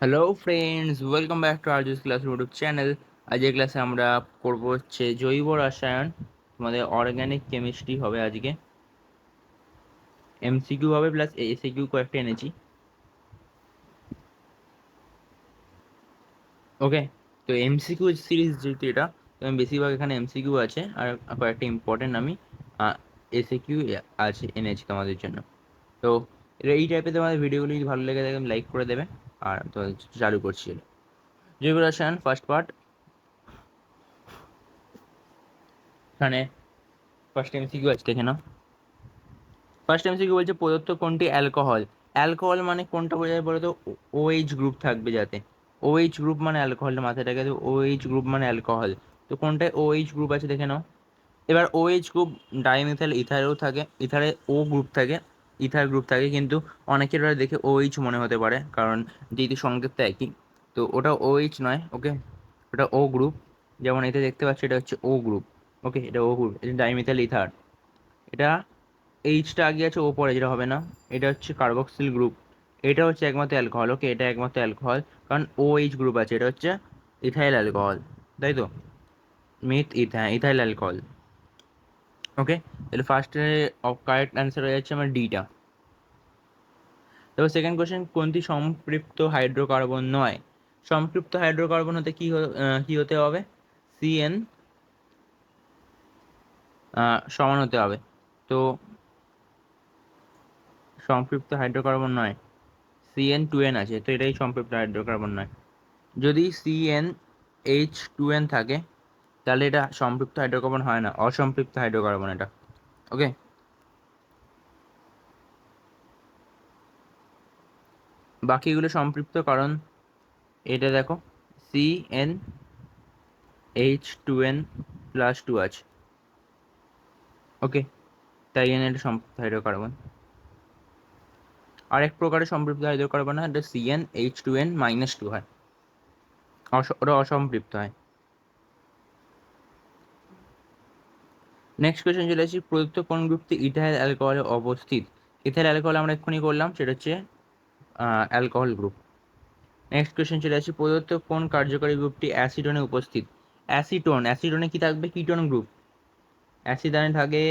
Hello friends welcome back to Arju's class YouTube channel আজকের ক্লাসে আমরা করব হচ্ছে জৈব রসায়ন। তোমাদের অর্গানিক কেমিস্ট্রি হবে আজকে। এমসিকিউ হবে প্লাস এসিকিউ কয়েকটা এনেছি। ওকে তো এমসিকিউ সিরিজ যেহেতু এটা, তো বেশিরভাগ এখানে এমসিকিউ আছে আর কয়েকটা ইম্পর্টেন্ট আমি এসিকিউ আছে এনেছি তোমাদের জন্য। তো এই টাইপের তোমাদের ভিডিওগুলি ভালো লেগে থাকে লাইক করে দেবে। আর চালু করছিল জৈব রসায়ন ফার্স্ট পার্ট এখানে ফার্স্ট এমসিকিউ আছে, দেখে নাও। ফার্স্ট এমসিকিউ বলছে প্রদত্ত কোনটি? অ্যালকোহল অ্যালকোহল মানে কোনটা বোঝায় বলো তো ওএইচ গ্রুপ থাকবে যাতে। ওএইচ গ্রুপ মানে অ্যালকোহলটা মাথায় রেখে ওএইচ গ্রুপ মানে অ্যালকোহল তো কোনটায় ওএইচ গ্রুপ আছে দেখে নাও। এবার ওএইচ গ্রুপ ডাইমিথাইল ইথারেও থাকে ইথারে ও গ্রুপ থাকে। ইথার গ্রুপ থাকে, কিন্তু অনেকের দেখে ওএইচ মনে হতে পারে, কারণ যেহেতু সংকেতটা একই। তো ওটা ওএইচ নয় ওকে ওটা ও গ্রুপ যেমন এতে দেখতে পাচ্ছি, এটা হচ্ছে ও গ্রুপ ওকে এটা ও গ্রুপ এটা ডাইমিথাল ইথার এটা এইচটা আগে আছে ও পরে যেটা হবে না, এটা হচ্ছে কার্বক্সিল গ্রুপ এটা হচ্ছে একমাত্র অ্যালকোহল ওকে এটা একমাত্র অ্যালকোহল কারণ ও এইচ গ্রুপ আছে, এটা হচ্ছে ইথাইল অ্যালকোহল তাই তো? মিথ ইথা ইথাইল অ্যালকোহল ওকে তাহলে ফার্স্টে কারেক্ট অ্যান্সার হয়ে যাচ্ছে আমার ডিটা তারপর সেকেন্ড কোশ্চেন কোনটি সম্পৃক্ত হাইড্রোকার্বন নয়? সম্পৃক্ত হাইড্রোকার্বন হতে কি কি হতে হবে? সিএন সমান হতে হবে। তো সম্পৃক্ত হাইড্রোকার্বন নয়। সিএন টু এন আছে, তো এটাই সম্পৃক্ত হাইড্রোকার্বন নয়। যদি সিএন এইচ টু এন থাকে তাহলে এটা সম্পৃক্ত হাইড্রোকার্বন হয় না, অসম্পৃক্ত হাইড্রোকার্বন এটা। ওকে বাকিগুলো সম্পৃক্ত কারণ এটা দেখো C N H two N plus two আছে ওকে তাই এন এটা সম্পৃক্ত হাইড্রোকার্বন আরেক প্রকারে সম্পৃক্ত হাইড্রোকার্বন হয়, এটা C N H two N minus two হয়। ওটা অসম্পৃক্ত হয়। নেক্সট কোয়েশ্চেন চলে আসছি প্রদত্ত কোন গ্রুপটি ইথাইল অ্যালকোহলে অবস্থিত? ইথাইল অ্যালকোহল আমরা এক্ষুনি করলাম, সেটা হচ্ছে অ্যালকোহল গ্রুপ নেক্সট কোয়েশ্চেন চলে আসছি প্রদত্ত কোন কার্যকরী গ্রুপটি অ্যাসিডনে উপস্থিত? অ্যাসিটোন অ্যাসিডনে কি থাকবে? কিটোন গ্রুপ অ্যাসিডনে থাকে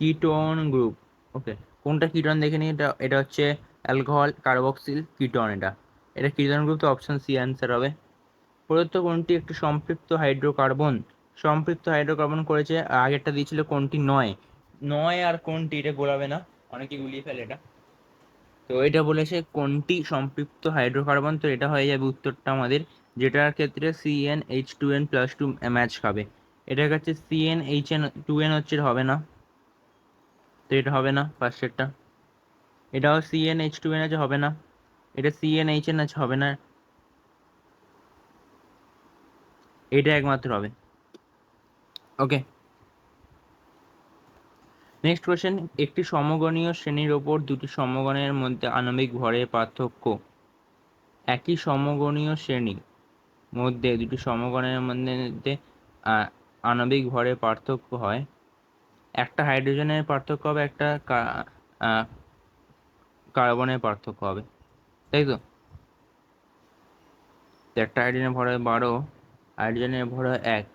কিটোন গ্রুপ ওকে কোনটা কিটোন দেখে নিই? এটা এটা হচ্ছে অ্যালকোহল কার্বক্সিল কিটোন এটা। এটা কিটোন গ্রুপ তো অপশন সি অ্যান্সার হবে। প্রদত্ত কোনটি একটি সম্পৃক্ত হাইড্রোকার্বন সম্পৃক্ত হাইড্রোকার্বন করেছে আগেরটা দিয়েছিল কোনটি? নয়। নয় আর কোনটি? এটা গোলাবে না। অনেকে গুলিয়ে ফেলে এটা। তো এটা বলেছে কোনটি সম্পৃক্ত হাইড্রোকার্বন? তো এটা হয়ে যাবে উত্তরটা আমাদের। যেটার ক্ষেত্রে CN H two N plus two match খাবে। এটার কাছে CN H N two N হচ্ছে হবে না। তো এটা হবে না ফার্স্টেরটা এটাও সিএন এইচ টু এন আছে, হবে না। এটা সিএন এইচ এন আছে, হবে না। এটা একমাত্র হবে। ওকে নেক্সট কোয়েশ্চেন একটি সমগণীয় শ্রেণির ওপর দুটি সমগণের মধ্যে আণবিক ভরের পার্থক্য। একই সমগণীয় শ্রেণি মধ্যে দুটি সমগণের মধ্যে আণবিক ভরের পার্থক্য হয়। একটা হাইড্রোজেনের পার্থক্য হবে, একটা কার্বনের পার্থক্য হবে। তাই তো একটা হাইড্রোজেনের ভর বারো, হাইড্রোজেনের ভর এক।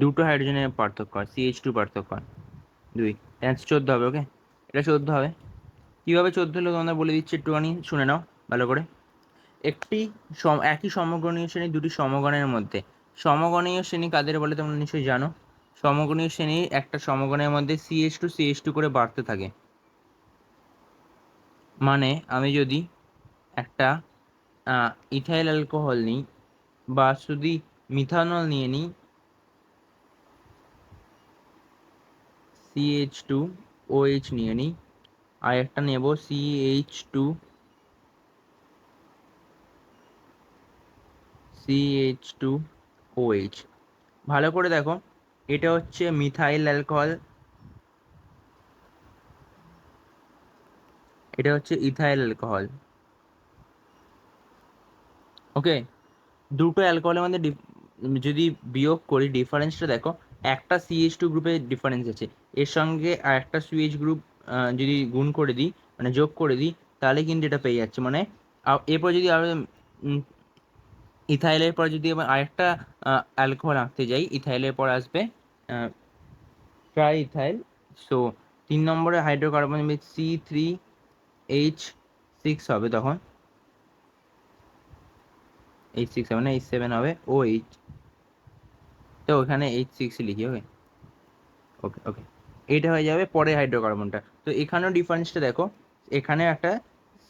দুটো হাইড্রোজেনের পার্থক্য হয় সিএইচ টু পার্থক্য হয়। দুই অ্যান্সার চোদ্দ হবে ওকে এটা চোদ্দ হবে। কীভাবে চোদ্দ হলো তোমরা বলে দিচ্ছি একটুখানি, শুনে নাও ভালো করে। একটি সম, একই সমগণীয় শ্রেণি দুটি সমগণের মধ্যে। সমগণীয় শ্রেণি কাদের বলে তোমরা নিশ্চয়ই জানো? সমগণীয় শ্রেণি একটা সমগণের মধ্যে সিএইচ টু সিএইচ টু করে বাড়তে থাকে। মানে আমি যদি একটা ইথাইল অ্যালকোহল নিই বা শুধু মিথানল নিয়ে নিই সিএইচ টু ওএইচ নিয়ে নিই। আর একটা নেব CH two CH two OH ভালো করে দেখো, এটা হচ্ছে মিথাইল অ্যালকোহল এটা হচ্ছে ইথাইল অ্যালকোহল ওকে দুটো অ্যালকোহলের মধ্যে যদি বিয়োগ করি ডিফারেন্সটা দেখো, একটা সিএইচ টু গ্রুপে ডিফারেন্স আছে। এর সঙ্গে আর একটা সুইচ গ্রুপ যদি গুণ করে দিই মানে যোগ করে দিই তাহলে কিন্তু এটা পেয়ে যাচ্ছে। মানে এরপর যদি আরও উম, ইথাইলের পর যদি আবার আরেকটা অ্যালকোহল আঁকতে যাই ইথাইলের পর আসবে ট্রাই ইথাইল সো তিন নম্বরে hydrocarbon C three H six হবে তখন। এইচ সিক্স হবে না এইচ সেভেন হবে ও এইচ তো ওখানে এইচ সিক্স লিখি ওকে ওকে ওকে এইটা হয়ে যাবে পরে হাইড্রোকার্বনটা তো এখানেও ডিফারেন্সটা দেখো, এখানে একটা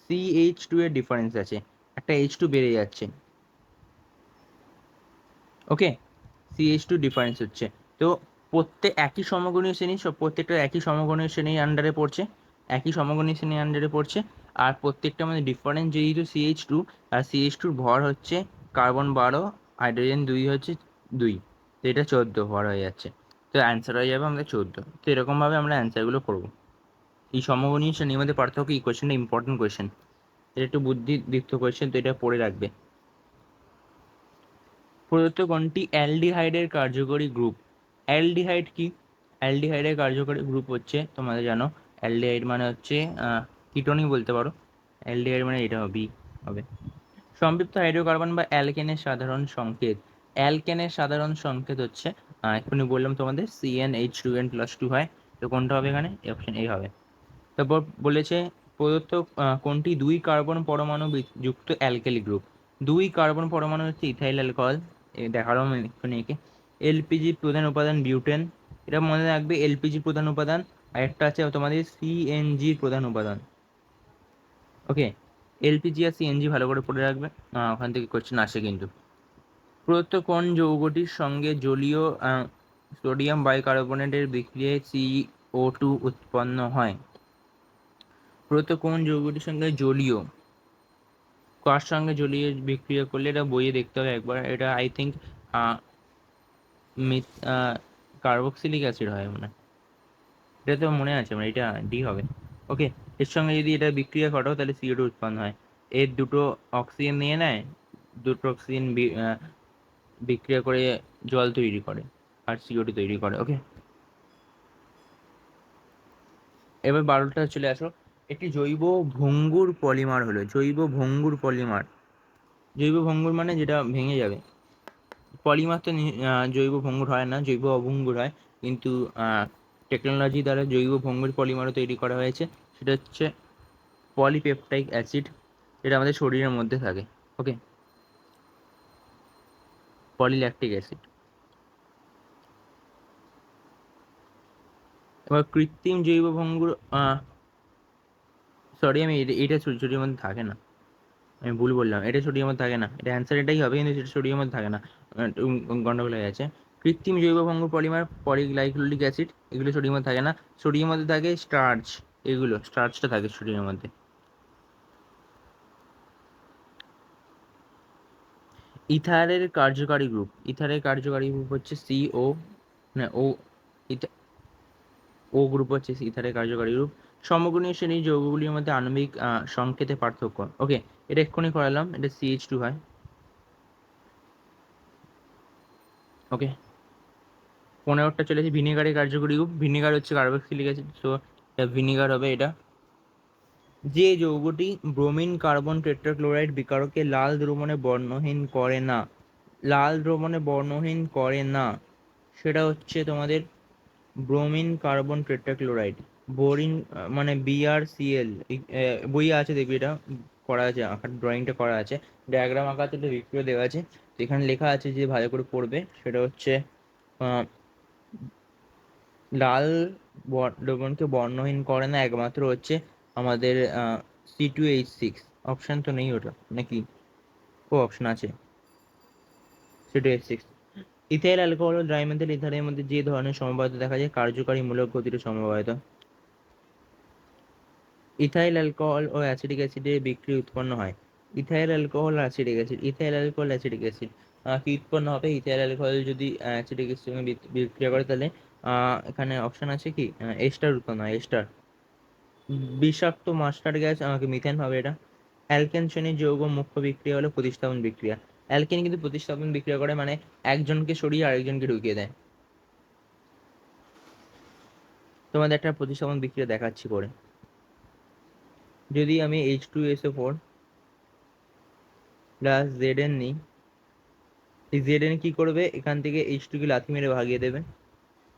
সি এইচ টু এর ডিফারেন্স আছে, একটা এইচ টু বেড়ে যাচ্ছে। ওকে সিএইচ টু ডিফারেন্স হচ্ছে। তো প্রত্যেক একই সমগণীয় শ্রেণি, সব প্রত্যেকটা একই সমগণীয় শ্রেণির আন্ডারে পড়ছে, একই সমগণীয় শ্রেণির আন্ডারে পড়ছে, আর প্রত্যেকটা মধ্যে ডিফারেন্স যেহেতু সিএইচ টু আর সিএইচ টুর ভর হচ্ছে কার্বন বারো হাইড্রোজেন দুই হচ্ছে দুই, তো এটা চোদ্দ ভর হয়ে যাচ্ছে। তো অ্যান্সার হয়ে যাবে আমাদের চোদ্দ। তো এরকমভাবে আমরা অ্যান্সারগুলো করব। এই সমগণীয় শ্রেণির মধ্যে পার্থক্য এই কোয়েশ্চেনটা ইম্পর্টেন্ট কোয়েশ্চেন এটা একটু বুদ্ধিদীপ্ত কোয়েশ্চেন তো এটা পড়ে রাখবে। প্রদত্ত কোনটি অ্যালডিহাইডের কার্যকরী গ্রুপ অ্যালডিহাইড কি? অ্যালডিহাইডের কার্যকরী গ্রুপ হচ্ছে তোমাদের জানো, অ্যালডিহাইড মানে হচ্ছে কিটোনি বলতে পারো। অ্যালডিহাইড মানে এটা হবে, বি হবে। সম্পৃক্ত হাইড্রোকার্বন বা অ্যালকেনের সাধারণ সংকেত। অ্যালকেনের সাধারণ সংকেত হচ্ছে এক্ষুনি বললাম তোমাদের C N H two N plus two হয়, তো কোনটা হবে এখানে? অপশন এ হবে। তারপর বলেছে, প্রদত্ত কোনটি? দুই কার্বন পরমাণু যুক্ত অ্যালকেলি গ্রুপ দুই কার্বন পরমাণু হচ্ছে ইথাইল অ্যালকোহল দেখালাম এক্ষুনি একে। এলপিজি প্রধান উপাদান বিউটেন এটা মনে রাখবে এলপিজি প্রধান উপাদান, আর একটা আছে তোমাদের সিএনজি প্রধান উপাদান। ওকে এলপিজি আর সিএনজি ভালো করে পড়ে রাখবে। ওখান থেকে কোশ্চেন আসে কিন্তু। প্রদত্ত কোন যৌগটির সঙ্গে জলীয় সোডিয়াম বাইকার্বনেটের বিক্রিয়ায় সিও টু উৎপন্ন হয়। প্রদত্ত কোন যৌগটির সঙ্গে জলীয়। কার সঙ্গে জলীয় বিক্রিয়া করলে এটা বইয়ে দেখতে হবে একবার। এটা আই থিঙ্ক কার্বক্সিলিক অ্যাসিড হয় মানে এটা তো মনে আছে মানে এটা ডি হবে। ওকে এর সঙ্গে যদি এটা বিক্রিয়া ঘটাও তাহলে সিও টু উৎপন্ন হয়। এর দুটো অক্সিজেন নিয়ে নেয়, দুটো অক্সিজেন বিক্রিয়া করে জল তৈরি করে আর সিও টু তৈরি করে ওকে এবার বারোটা চলে আসো। একটি জৈব ভঙ্গুর পলিমার হলো, জৈব ভঙ্গুর পলিমার। জৈব ভঙ্গুর মানে যেটা ভেঙে যাবে। পলিমার তো জৈব ভঙ্গুর হয় না, জৈব অভঙ্গুর হয়, কিন্তু টেকনোলজি দ্বারা জৈব ভঙ্গুর পলিমারও তৈরি করা হয়েছে। সেটা হচ্ছে পলিপেপটাইক অ্যাসিড যেটা আমাদের শরীরের মধ্যে থাকে ওকে পলিল্যাকটিক অ্যাসিড। এবার কৃত্রিম জৈব ভঙ্গুর সরি আমি এটা- ছুটির মধ্যে থাকে না। আমি ভুল বললাম, এটা মধ্যে থাকে না। এটা অ্যান্সার এটাই হবে, কিন্তু সেটা মধ্যে থাকে না। গন্ডগোল হয়ে গেছে কৃত্রিম জৈব ভঙ্গুর পলিমার পলিগ্লাইকোলিক অ্যাসিড এগুলো সোডিয়াম মধ্যে থাকে না। সোডিয়াম মধ্যে থাকে স্টার্চ এগুলো স্টার্চটা থাকে সোডিয়ামের মধ্যে। ইথারের কার্যকারী গ্রুপ, ইথারের কার্যকারী গ্রুপ হচ্ছে সিও না ও ও গ্রুপ হচ্ছে ইথারের কার্যকারী গ্রুপ। সমগণীয় শ্রেণির যৌগগুলির মধ্যে আণবিক সংকেতে পার্থক্য। ওকে এটা এক্ষুনি করালাম, এটা সিএইচ টু হয়। ওকে পনেরোটা চলেছে ভিনেগারের কার্যকরী গ্রুপ। ভিনেগার হচ্ছে কার্বক্সিলিক অ্যাসিড সো ভিনেগার হবে এটা। যে যৌগটি ব্রোমিন কার্বন টেট্রাক্লোরাইড বিকারকে লাল দ্রবণে বর্ণহীন করে না। লাল দ্রবণে বর্ণহীন করে না। সেটা হচ্ছে তোমাদের ব্রোমিন কার্বন টেট্রাক্লোরাইড। বোরিন মানে বিআরসিএল বই আছে, দেখবি এটা করা আছে, আঁকার ড্রয়িংটা করা আছে। ডায়াগ্রাম আঁকা আছে বিক্রিয় দেওয়া আছে। তো এখানে লেখা আছে যে ভালো করে পড়বে, সেটা হচ্ছে লাল দ্রবণকে বর্ণহীন করে না, একমাত্র হচ্ছে আমাদের C two H six option তো নেই ওটা, নাকি? ও অপশন আছে। C two H six ethyl, alcohol ও ইথারের মধ্যে যে ধরনের সমবায়তা দেখা যায়, কার্যকারী মূলক গতির সমবায়তা। ইথাইল, অ্যালকোহল ও অ্যাসিডিক অ্যাসিডের বিক্রি উৎপন্ন হয়। Ethyl, alcohol, acidic acid. Ethyl, alcohol, acidic acid কি উৎপন্ন হবে? ইথাইল, অ্যালকোহল যদি অ্যাসিডিক অ্যাসিডের বিক্রিয়া করে, তাহলে এখানে অপশন আছে কি? এস্টার উৎপন্ন হয়, এস্টার। বিষাক্ত মাস্টার গ্যাস, আমাকে মিথেন হবে এটা। অ্যালকেন শ্রেণির যৌগ মুখ্য বিক্রিয়া হলো প্রতিস্থাপন বিক্রিয়া। অ্যালকেন কিন্তু প্রতিস্থাপন বিক্রিয়া করে মানে একজনকে সরিয়ে আরেকজনকে ঢুকিয়ে দেয়। তোমাদের একটা প্রতিস্থাপন বিক্রিয়া দেখাচ্ছি করে যদি আমি H two SO four plus Z N নিই, এই জেড এন কি করবে? এখান থেকে এইচ টু কে লাথি মেরে ভাগিয়ে দেবে।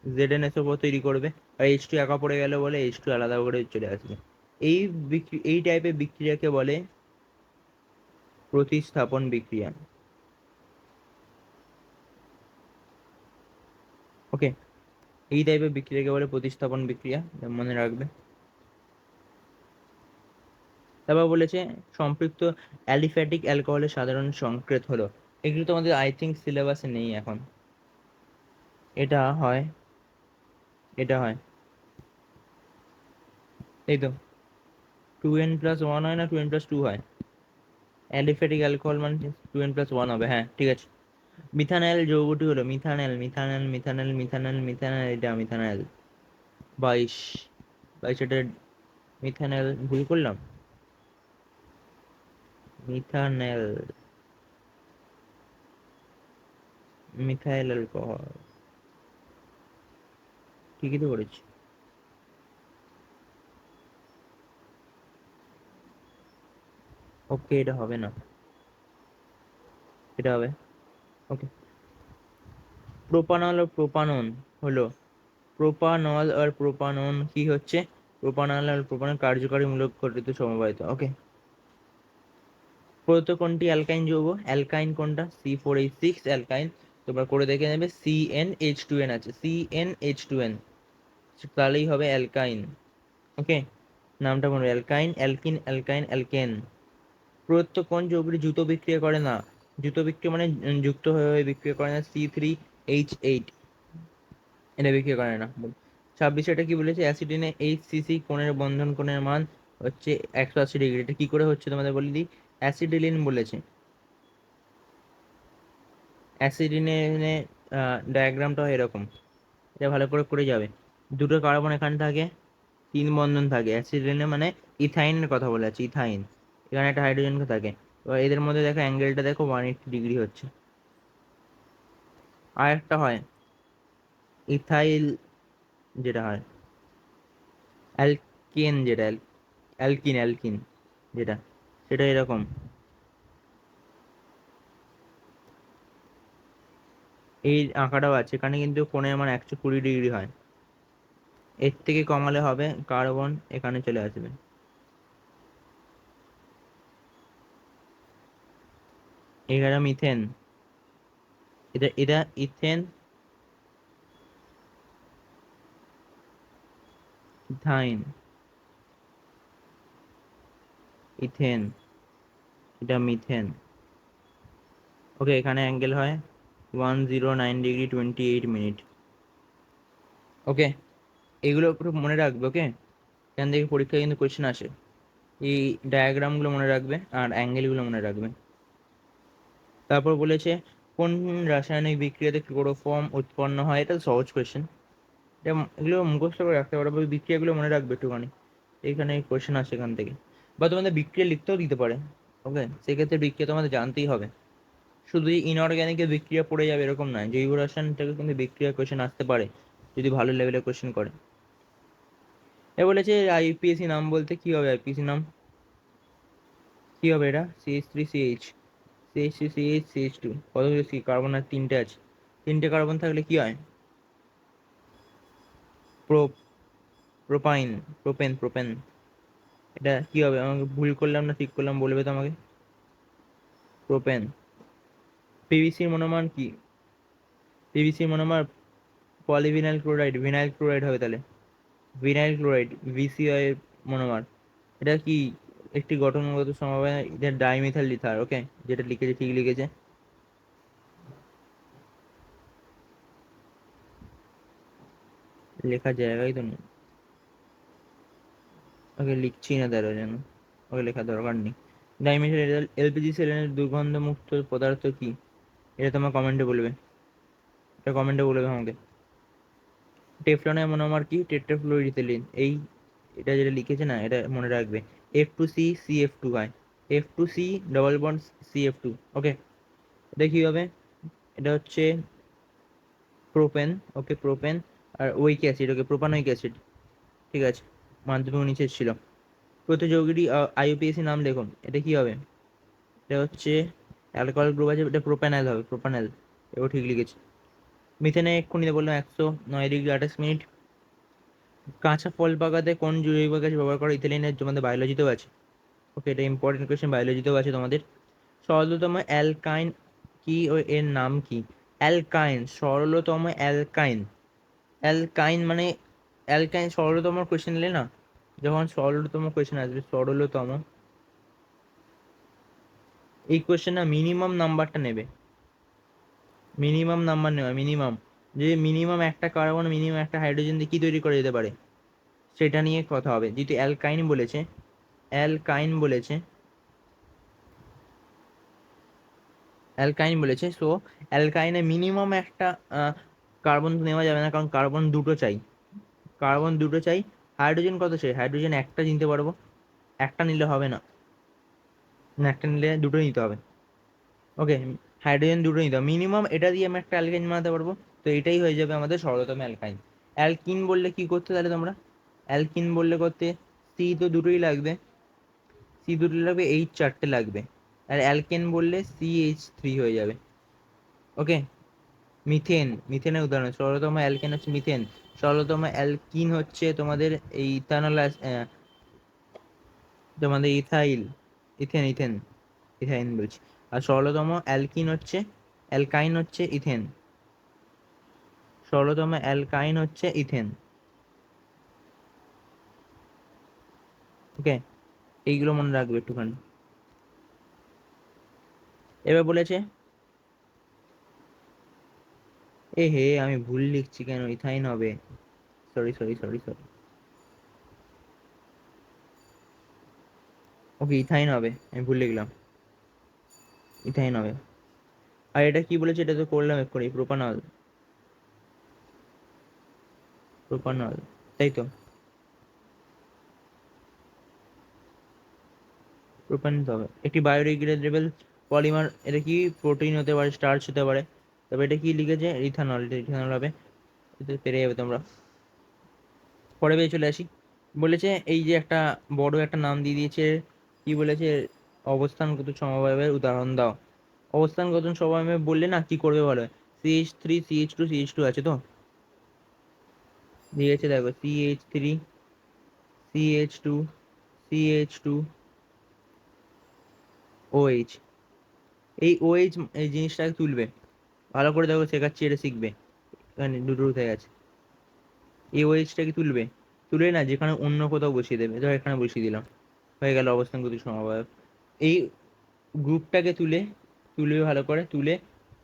জেড এন এসও ফোর তৈরি করবে। আর এইচ টু একা পড়ে গেল বলে এইচ টু আলাদা করে চলে আসবে। এই বিক্রি, এই টাইপের বিক্রিয়াকে বলে প্রতিস্থাপন বিক্রিয়া। ওকে এই টাইপের বিক্রিয়াকে বলে প্রতিস্থাপন বিক্রিয়া মনে রাখবে। তারপর বলেছে, সম্পৃক্ত অ্যালিফ্যাটিক অ্যালকোহলের সাধারণ সংকেত হলো। এগুলো তো আমাদের আই থিঙ্ক সিলেবাসে নেই এখন। এটা হয় এটা হয়। এই তো। টু এন প্লাস ওয়ান হয় না টু এন প্লাস টু হয়? অ্যালিফ্যাটিক অ্যালকোহল মানে টু এন প্লাস ওয়ান হবে হ্যাঁ ঠিক আছে। মিথানল যৌগটি হলো methanol methanol methanol methanol methanol এটা মিথানল বাইশ। বাইশ, এটা মিথানল ভুল করলাম? মিথানল মিথাইল অ্যালকোহল ঠিকই তো করেছি। ওকে এটা হবে না। এটা হবে। ওকে প্রোপানল ও প্রোপানন হলো। প্রোপানল আর প্রোপানন কি হচ্ছে? প্রোপানল আর প্রোপানন কার্যকারী মূলক গঠিত সমবায়িত। ওকে প্রদত্ত কোনটি? অ্যালকাইন যৌগ। অ্যালকাইন কোনটা? C four H six alkyne তোমরা করে দেখে নেবে C N H two N আছে C N H two N তাহলেই হবে অ্যালকাইন ওকে নামটা মনে অ্যালকাইন অ্যালকিন অ্যালকাইন অ্যালকেন প্রদত্ত কোন যৌগটি জুতো বিক্রিয়া করে না, জুতো বিক্রিয়া মানে যুক্ত হয়ে বিক্রিয়া করে না সি থ্রি এইচ এইট এটা বিক্রিয়া করে না। ছাব্বিশে এটা কি বলেছে? অ্যাসিডিনে এইচ সিসি কোণের বন্ধন কোণের মান হচ্ছে একশো আশি ডিগ্রি। এটা কি করে হচ্ছে তোমাদের বলে দিই? অ্যাসিডিলিন বলেছে। অ্যাসিডিনে ডায়াগ্রামটা এরকম। এটা ভালো করে করে যাবে। দুটো কার্বন এখানে থাকে, তিন বন্ধন থাকে। অ্যাসিডিনে মানে ইথাইনের কথা বলে আছে ইথাইন। এখানে একটা হাইড্রোজেন থাকে। এবার এদের মধ্যে দেখো অ্যাঙ্গেলটা দেখো ওয়ান এইটটি ডিগ্রি হচ্ছে। আর একটা হয় ইথাইল যেটা হয় অ্যালকেন যেটা অ্যালকিন অ্যালকিন যেটা, সেটা এরকম। এই আঁকাটাও আছে। এখানে কিন্তু কোণের মান একশো কুড়ি ডিগ্রি হয়। এর থেকে কমালে হবে কার্বন এখানে চলে আসবে। এখানে মিথেন। এটা এটা ইথেন। Ethyne ethane. এটা মিথেন। ওকে, এখানে অ্যাঙ্গেল হয় one zero nine degree twenty eight minute okay এগুলো পুরো মনে রাখবে ওকে এখান থেকে পরীক্ষায় কিন্তু কোয়েশ্চেন আসে। এই ডায়াগ্রামগুলো মনে রাখবে আর অ্যাঙ্গেলগুলো মনে রাখবে। তারপর বলেছে, কোন রাসায়নিক বিক্রিয়াতে ক্লোরোফর্ম উৎপন্ন হয়? এটা সহজ কোয়েশ্চেন এটা এগুলো মুখস্থ করে রাখতে পারো বিক্রিয়াগুলো মনে রাখবে একটুখানি। এখানে কোয়েশ্চেন আসে এখান থেকে। বা তোমাদের বিক্রিয়া লিখতেও দিতে পারে ওকে সেক্ষেত্রে বিক্রিয়া তোমাদের জানতেই হবে। শুধু ইনঅর্গ্যানিকের বিক্রিয়া পড়ে যাবে এরকম নয়। জৈব রসায়ন থেকে কিন্তু বিক্রিয়া কোয়েশ্চেন আসতে পারে, যদি ভালো লেভেলে কোয়েশ্চেন করে। এ বলেছে আইপিএসসি নাম বলতে কি হবে আইপিএসসি নাম? কি হবে এটা? CH three CH CH three CH CH two কতগুলো সি কার্বন আর তিনটে আছে। তিনটে কার্বন থাকলে কি হয়? প্রো প্রোপাইন প্রোপেন প্রোপেন এটা কি হবে? আমাকে ভুল করলাম না ঠিক করলাম বলবে তো আমাকে? প্রোপেন পিভিসির মনোমান কি? পিভিসির monomer polyvinyl chloride vinyl chloride হবে তাহলে। ভিনাইল ক্লোরাইড ভিসিআই এর মনোমার এটা কি একটি গঠনগত সমবায় এটা ডাইমিথাইল লিথার ওকে যেটা লিখেছে, ঠিক লিখেছে। লেখার জায়গাই তো নেই। ওকে, লিখছি না তার জন্য ওকে, লেখার দরকার নেই। ডাইমিথাইল এলপিজি সিলিন্ডার দুর্গন্ধমুক্ত পদার্থ কি? এটা তোমার কমেন্টে বলবে। এটা কমেন্টে বলবে আমাকে টেফলনের আমার কি? টেট্রাফ্লুওরিথিলিন এই এটা যেটা লিখেছে না, এটা মনে রাখবে। F two C C F two হয় F two C double bond C F two okay এটা কী হবে? এটা হচ্ছে প্রোপেন ওকে প্রোপেন আর ওইক অ্যাসিড ওকে প্রোপানোইক অ্যাসিড ঠিক আছে? মাধ্যমিক নিচে ছিল। প্রতিযোগীটি আইইউপিএসি নাম দেখুন এটা কি হবে? এটা হচ্ছে অ্যালকোহল গ্রুপ আছে এটা প্রোপ্যানাল হবে প্রোপ্যানাল এও ঠিক লিখেছি। মিথেনে এক্ষুনি বললাম একশো নয় ডিগ্রি আঠাশ মিনিট। কাঁচা ফল পাকাতে কোন জৈব গ্যাস ব্যবহার করা? ইথিলিনের তোমাদের বায়োলজিতেও আছে। ওকে এটা ইম্পর্টেন্ট কোয়েশ্চেন বায়োলজিতেও আছে তোমাদের। সরলতম অ্যালকাইন কি ও এর নাম কি? অ্যালকাইন, সরলতম অ্যালকাইন। অ্যালকাইন মানে অ্যালকাইন সরলতম কোয়েশ্চেন নিলে না, যখন সরলতম কোয়েশ্চেন আসবে, সরলতম এই কোয়েশ্চেন মিনিমাম নাম্বারটা নেবে। মিনিমাম নাম্বার নেওয়া মিনিমাম যে মিনিমাম একটা কার্বন মিনিমাম একটা হাইড্রোজেন দিয়ে কী তৈরি করা যেতে পারে? সেটা নিয়ে কথা হবে। যেহেতু অ্যালকাইন বলেছে অ্যালকাইন বলেছে অ্যালকাইন বলেছে সো অ্যালকাইনে মিনিমাম একটা কার্বন নেওয়া যাবে না, কারণ কার্বন দুটো চাই। কার্বন দুটো চাই। হাইড্রোজেন কত চাই? হাইড্রোজেন একটা নিতে পারব। একটা নিলে হবে না। একটা নিলে দুটো নিতে হবে। ওকে হাইড্রোজেন দুটো নিতে হবে। মিনিমাম এটা দিয়ে আমি একটা অ্যালকাইন বানাতে পারব। তো এটাই হয়ে যাবে আমাদের সরলতম অ্যালকাইন অ্যালকিন বললে কি করতে তাহলে তোমরা? অ্যালকিন বললে করতে সি তো দুটোই লাগবে। সি দুটো লাগবে এইচ চারটে লাগবে। আর অ্যালকেন বললে সি এইচ থ্রি হয়ে যাবে। ওকে মিথেন মিথেনের উদাহরণ। সরলতম অ্যালকেন হচ্ছে মিথেন সরলতম অ্যালকিন হচ্ছে তোমাদের এই ইথানল তোমাদের ইথাইল ইথেন ইথেন, ইথাইন বলছি। আর সরলতম অ্যালকিন হচ্ছে, অ্যালকাইন হচ্ছে ইথেন। সরলতম অ্যালকাইন হচ্ছে ইথেন। ওকে এইগুলো মনে রাখবে একটুখানি। এবার বলেছে, এ হে, আমি ভুল লিখছি কেন? ইথাইন হবে। Sorry sorry sorry sorry okay, ethyne হবে। আমি ভুল লিখলাম। ইথাইন হবে। আর এটা কি বলেছে? এটা তো করলাম এক্ষুনি। প্রোপানল। প্রোপানল। তাই তো। রূপান্তরিত হবে। একটি বায়োডিগ্রেডেবল পলিমার, এটা কি প্রোটিন হতে পারে, স্টার্চ হতে পারে? তবে এটা কি লিখেছে? ইথানল। এটা ইথানল হবে। এতে পেরে যাবে তোমরা। পরে পেয়ে চলে আসি। বলেছে এই যে একটা বড় একটা নাম দিয়ে দিয়েছে কি বলেছে? অবস্থানগত সমবায়ের উদাহরণ দাও। অবস্থানগত সমবায় বললে না, কি করবে বলো? C H three C H two C H two আছে তো? দিয়েছে দেখো C H three C H two C H two O H এই ওএইচ এই জিনিসটাকে তুলবে। ভালো করে দেখো, শেখাচ্ছি, এটা শিখবে। এখানে দুটো উঠে গেছে। এই ওএইচটাকে তুলবে। তুলে না, যেখানে অন্য কোথাও বসিয়ে দেবে। ধর এখানে বসিয়ে দিলাম। হয়ে গেল অবস্থান গতি সমবায়ক এই গ্রুপটাকে তুলে তুলে ভালো করে তুলে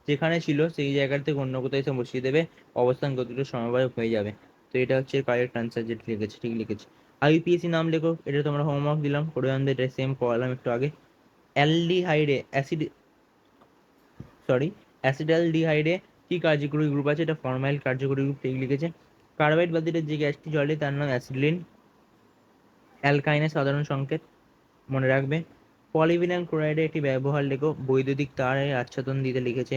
যেখানে ছিল সেই জায়গার থেকে অন্য কোথাও এসে বসিয়ে দেবে, অবস্থান গতিটা সমবায়ক হয়ে যাবে। তো এটা হচ্ছে কারেক্ট আনসার যেটা লিখেছে, ঠিক লিখেছি। আইপিএসসি নাম লেখো, এটা তোমরা হোমওয়ার্ক দিলাম, করে এটা সেম পড়ালাম একটু আগে। অ্যালডিহাইডে অ্যাসিড সরি অ্যাসিডালডিহাইডে কি কার্যকরী গ্রুপ আছে? এটা ফর্মাইল কার্যকরী গ্রুপ ঠিক লিখেছে। কার্বাইড বাতিলের যে গ্যাসটি জলে তার নাম অ্যাসিডলিন অ্যালকাইনের সাধারণ সংকেত মনে রাখবে। পলিভিনাল ক্লোরাইডে একটি ব্যবহার লেখো, বৈদ্যুতিক তারে আচ্ছাদন দিতে লিখেছে।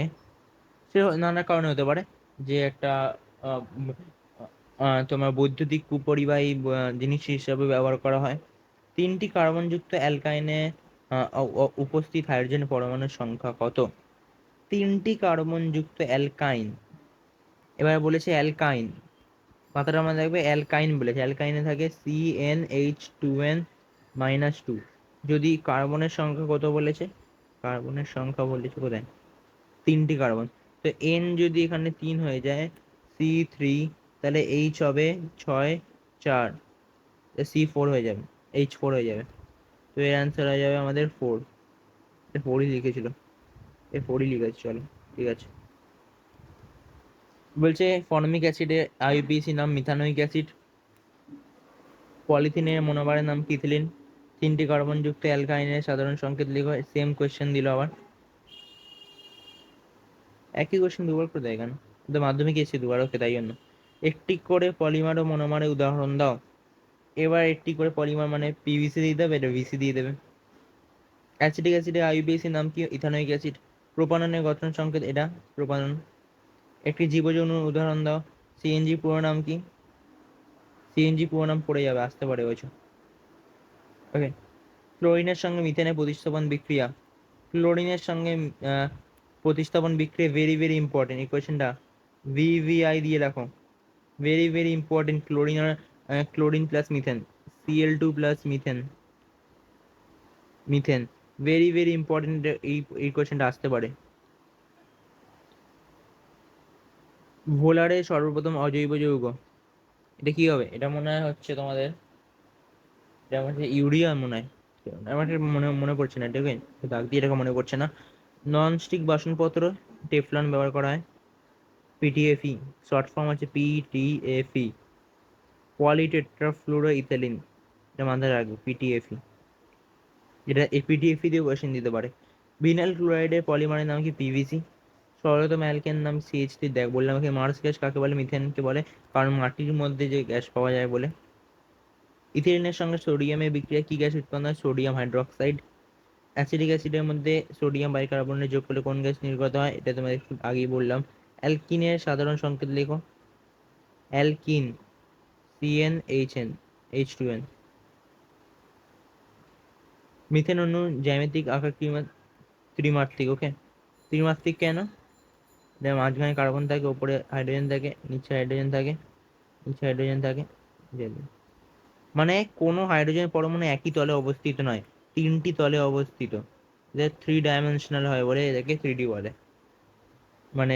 সে নানা কারণে হতে পারে যে একটা তোমার বৈদ্যুতিক কুপরিবাহী জিনিস হিসাবে ব্যবহার করা হয়। তিনটি কার্বনযুক্ত অ্যালকাইনে উপস্থিত হাইড্রোজেন পরমাণুর সংখ্যা কত? তিনটি কার্বনযুক্ত অ্যালকাইন। এবার বলেছে অ্যালকাইন। কথাটা আমরা দেখবে অ্যালকাইন বলেছে অ্যালকাইনে থাকে C n H two n minus two যদি কার্বনের সংখ্যা কত বলেছে? কার্বনের সংখ্যা বলেছে কোথায়? তিনটি কার্বন। তো এন যদি এখানে তিন হয়ে যায় সি থ্রি তাহলে এইচ হবে ছয়, চার। সি ফোর হয়ে যাবে এইচ ফোর হয়ে যাবে। তো এর অ্যান্সার হয়ে যাবে আমাদের ফোর ফোরই লিখেছিল। এ ফোরই লিখেছে, চলো, ঠিক আছে। বলছে ফর্মিক অ্যাসিডে আইপিসি নাম মিথানোইক অ্যাসিড পলিথিনের মনোবারের নাম কিথিলিন, তিনটি কার্বনযুক্ত অ্যালকাইনের সাধারণ সংকেত লিখো সেম কোয়েশ্চেন দিল আবার। একই কোয়েশ্চেন দুবার করে দেয় কেন তো মাধ্যমিক এসে দুবার, ওকে তাই জন্য। একটি করে পলিমার ও মনোমারের উদাহরণ দাও। এবার একটি করে পলিমার মানে পিভিসি দিয়ে দেবে এটা ভিসি দিয়ে দেবে? অ্যাসিডিক অ্যাসিডে আইউবিএসি নাম কি? ইথানোইক অ্যাসিড প্রোপাননের গঠন সংকেত এটা, প্রোপানন। একটি জীবজনুর উদাহরণ দাও। সিএনজি পুরো নাম কি? সিএনজি পুরো নাম পড়ে যাবে, আসতে পারে বলছো ওকে ক্লোরিনের সঙ্গে মিথেনের প্রতিস্থাপন বিক্রিয়া। ক্লোরিনের সঙ্গে প্রতিস্থাপন বিক্রিয়া ভেরি ভেরি ইম্পর্টেন্ট এই কোয়েশ্চেনটা ভিভিআই দিয়ে রাখো। ভেরি ভেরি ইম্পর্টেন্ট ক্লোরিন আর chlorine plus methane C L two plus methane methane very very important এই এই কোয়েশ্চেনটা আসতে পারে। ভোলারে সর্বপ্রথম অজৈব যৌগ। এটা কি হবে? এটা মনে হয় হচ্ছে তোমাদের, এটা আমার ইউরিয়া মনে হয়। আমার মনে মনে পড়ছে না আছে দাগ দিয়ে রেখা মনে পড়ছে না। নন স্টিক বাসনপত্র টেফলন ব্যবহার করা হয়। পিটিএফই শর্ট ফর্ম আছে পিটিএফই পলিটেট্রাফ্লুরো ইথিলিন এটা মাথায় রাখবে পিটিএফই যেটা এই পিটিএফই দিয়ে কোয়েশ্চেন দিতে পারে। ভিনাইল ক্লোরাইডের পলিমারের নাম কি? পিভিসি সরলতম অ্যালকেন নাম সিএইচ দেখ বললাম আমাকে মার্স গ্যাস কাকে বলে, মিথেনকে বলে, কারণ মাটির মধ্যে যে গ্যাস পাওয়া যায় বলে। ইথিলিনের সঙ্গে সোডিয়ামের বিক্রিয়া, কি গ্যাস উৎপন্ন হয়? Sodium hydroxide. অ্যাসিডিক অ্যাসিডের মধ্যে সোডিয়াম বাইকার্বনেট যোগ করলে কোন গ্যাস নির্গত হয়? এটা তোমাদের একটু আগেই বললাম। অ্যালকিনের সাধারণ সংকেত লেখো। Alkene C n H n H two n methane অণু জ্যামিতিক আকার ত্রিমা- ত্রিমাত্রিক ওকে ত্রিমাত্রিক কেন? এটার মাঝখানে কার্বন থাকে, ওপরে হাইড্রোজেন থাকে, নিচে হাইড্রোজেন থাকে, নিচে হাইড্রোজেন থাকে? মানে কোনো হাইড্রোজেন পরমাণু একই তলে অবস্থিত নয়, তিনটি তলে অবস্থিত। এদের থ্রি ডাইমেনশনাল হয় বলে এদেরকে থ্রি ডি বলে। মানে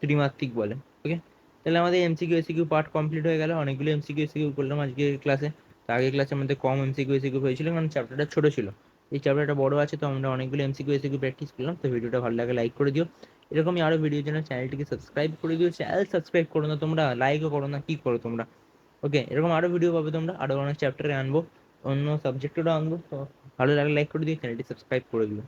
ত্রিমাত্রিক বলে ওকে তাহলে আমাদের এমসিকিউ এসিকিউ পার্ট কমপ্লিট হয়ে গেল। অনেকগুলো এমসিকিউ এসিকিউ করলাম আজকে ক্লাসে তো আগের ক্লাসের মধ্যে কম এমসিকিউ এসিকিউ হয়েছিল, কারণ চ্যাপ্টারটা ছোটো ছিল। এই চ্যাপ্টারটা বড় আছে, তো আমরা অনেকগুলো এমসিকিউ এসিকিউ প্র্যাকটিস করলাম। তো ভিডিওটা ভালো লাগে লাইক করে দিও। এরকমই আরও ভিডিওর জন্য চ্যানেলটিকে সাবস্ক্রাইব করে দিও। চ্যানেল সাবস্ক্রাইব করো না তোমরা লাইকও করো না, কী করো তোমরা? ওকে এরকম আরও ভিডিও পাবে তোমরা আরও অনেক চ্যাপ্টারে আনব, অন্য সাবজেক্টেরও আনব। তো ভালো লাগলে লাইক করে দিও চ্যানেলটি সাবস্ক্রাইব করে দিও।